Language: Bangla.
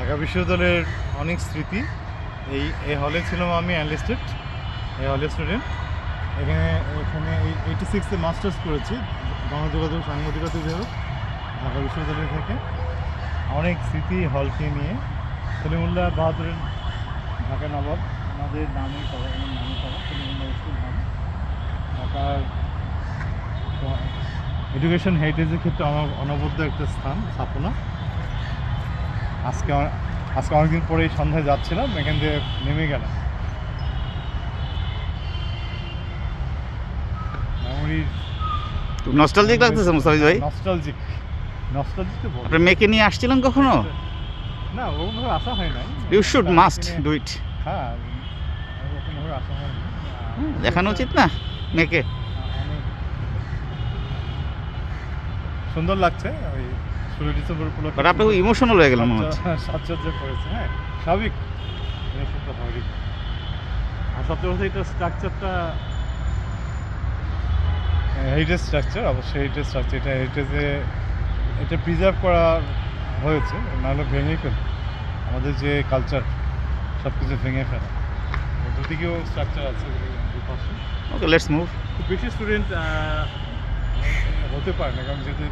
ঢাকা বিশ্ববিদ্যালয়ের অনেক স্মৃতি। এই এই হলে ছিলাম আমি অ্যানলিস্টেড এই হলের স্টুডেন্ট এখানে এখানে এই এইটি সিক্সে মাস্টার্স করেছি, গণযোগাযোগ, সাংবাদিকতা বিভাগ ঢাকা বিশ্ববিদ্যালয় থেকে। অনেক স্মৃতি হলকে নিয়ে। সলিমুল্লাহ বাহাদুরের ঢাকা নবাব, আমাদের নামে করা নামে করা, সলিমুল্লাহ স্কুল নাম। ঢাকার এডুকেশন হেরিটেজের ক্ষেত্রে আমার অনবদ্য একটা স্থান স্থাপনা আজকে আজকে অনেকদিন পরে এই সন্ধ্যায় যাচ্ছিলাম এখান দিয়ে নেমে গেলাম। মেমোরির নস্টালজিক লাগতেছে মুস্তাফিজ ভাই? নস্টালজিক নস্টালজিক তো। আপনি মেয়েকে নিয়ে আসছিলেন কখনো? না ওরকমভাবে আসা হয় নাই। You should must do it হ্যাঁ ওরকমভাবে আসা হয় দেখানো উচিত না মেয়েকে। সুন্দর লাগছে ওই ষোলো ডিসেম্বর উপলক্ষে আপনি ইমোশনাল হয়ে সাজসজ্জা- সাজসজ্জা করেছে হ্যাঁ স্বাভাবিক। তো হয়ই আর সবচেয়ে কথা এটা স্ট্রাকচারটা হেরিটেজ স্ট্রাকচার অবশ্যই হেরিটেজ স্ট্রাকচার এটা হেরিটেজে এটা প্রিজার্ভ করা হয়েছে নাহলে ভেঙে ফেল আমাদের যে কালচার সব কিছু ভেঙে ফেলা। দুদিকেও স্ট্রাকচার আছে ওকে লেটস মুভ খুব বেশি স্টুডেন্ট হতে পারে না কারণ যেহেতু